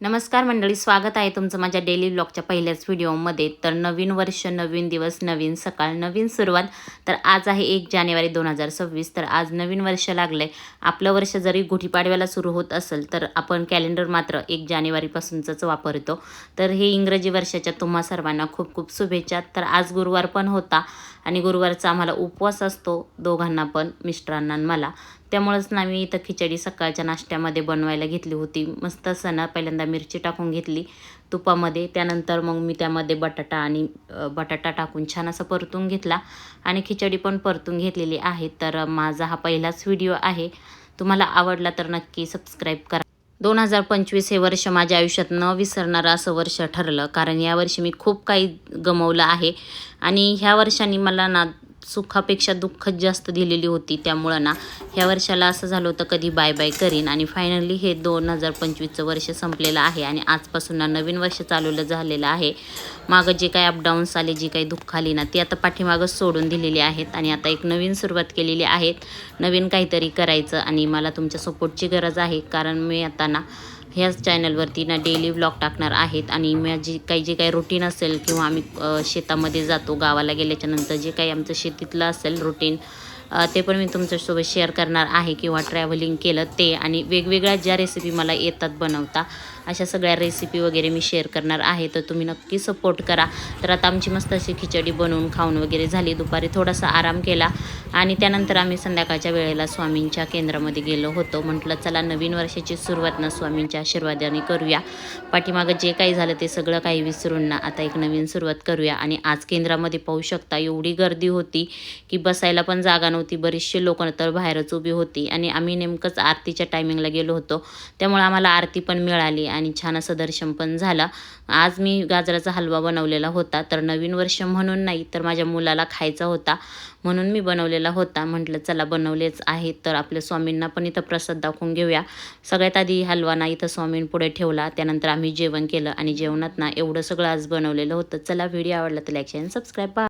नमस्कार मंडळी स्वागत आहे तुमचं माझ्या डेली ब्लॉगच्या पहिल्याच व्हिडिओमध्ये तर नवीन वर्ष नवीन दिवस नवीन सकाळ नवीन सुरुवात. तर आज आहे एक जानेवारी दोन हजार सव्वीस. तर आज नवीन वर्ष लागलं आहे आपलं वर्ष जरी गुढीपाडव्याला सुरू होत असेल तर आपण कॅलेंडर मात्र एक जानेवारीपासूनचंच वापरतो. तर हे इंग्रजी वर्षाच्या तुम्हा सर्वांना खूप खूप शुभेच्छा. तर आज गुरुवार पण होता आणि गुरुवारचा आम्हाला उपवास असतो दोघांना पण मिस्टरांना मला. त्यामुळंच ना मी इथं खिचडी सकाळच्या नाश्त्यामध्ये बनवायला घेतली होती. मस्त सणा पहिल्यांदा मिरची टाकून घेतली तुपामध्ये. त्यानंतर मग मी त्यामध्ये बटाटा आणि बटाटा टाकून छान असं परतून घेतला आणि खिचडी पण परतून घेतलेली आहे. तर माझा हा पहिलाच व्हिडिओ आहे. तुम्हाला आवडला तर नक्की सबस्क्राईब करा. दोन हजार पंचवीस हे वर्ष माझ्या आयुष्यात न विसरणारं असं वर्ष ठरलं. कारण यावर्षी मी खूप काही गमवलं आहे. आणि ह्या वर्षाने मला ना सुखापेक्षा दुःखच जास्त दिलेली होती. त्यामुळं ना ह्या वर्षाला असं झालं होतं कधी बाय बाय करीन. आणि फायनली हे दोन हजार पंचवीसचं वर्ष संपलेलं आहे. आणि आजपासून ना नवीन वर्ष चालवलं झालेलं आहे. मागं जे काही अपडाऊन्स आले जी काही दुःख आली ना ती आता पाठीमागं सोडून दिलेली आहेत. आणि आता एक नवीन सुरुवात केलेली आहे. नवीन काहीतरी करायचं आणि मला तुमच्या सपोर्टची गरज आहे. कारण मी आता ना ह्याच चॅनलवरती ना डेली व्लॉग टाकणार आहेत. आणि माझी काही जे काही रुटीन असेल किंवा आम्ही शेतामध्ये जातो गावाला गेल्याच्यानंतर जे काही आमचं शेतीतलं असेल रुटीन ते पण मी तुमच्यासोबत शेअर करणार आहे किंवा ट्रॅव्हलिंग केलं ते. आणि वेगवेगळ्या ज्या रेसिपी मला येतात बनवता अशा सगळ्या रेसिपी वगैरे मी शेअर करणार आहे तर तुम्ही नक्की सपोर्ट करा. तर आता आमची मस्त अशी खिचडी बनवून खाऊन वगैरे झाली. दुपारी थोडासा आराम केला आणि त्यानंतर आम्ही संध्याकाळच्या वेळेला स्वामींच्या केंद्रामध्ये गेलो होतो. म्हटलं चला नवीन वर्षाची सुरुवात ना स्वामींच्या आशीर्वादाने करूया. पाठीमागं जे काही झालं ते सगळं काही विसरून ना आता एक नवीन सुरुवात करूया. आणि आज केंद्रामध्ये पाहू शकता एवढी गर्दी होती की बसायला पण जागा नव्हती. बरीचशी लोक तर बाहेरच उभी होती. आणि आम्ही नेमकंच आरतीच्या टायमिंगला गेलो होतो. त्यामुळे आम्हाला आरती पण मिळाली आणि छान असं दर्शन पण झालं. आज मी गाजराचा हलवा बनवलेला होता. तर नवीन वर्ष म्हणून नाही तर माझ्या मुलाला खायचा होता. म्हणून मी बनवलेला होता. म्हटलं चला बनवलेच आहेत तर आपल्या स्वामींना पण इथं प्रसाद दाखवून घेऊया. सगळ्यात आधी हलवा ना इथं स्वामींपुढे ठेवला. त्यानंतर आम्ही जेवण केलं. आणि जेवणात ना एवढं सगळं आज बनवलेलं होतं. चला व्हिडिओ आवडला तर लाईक शेअर सबस्क्राईब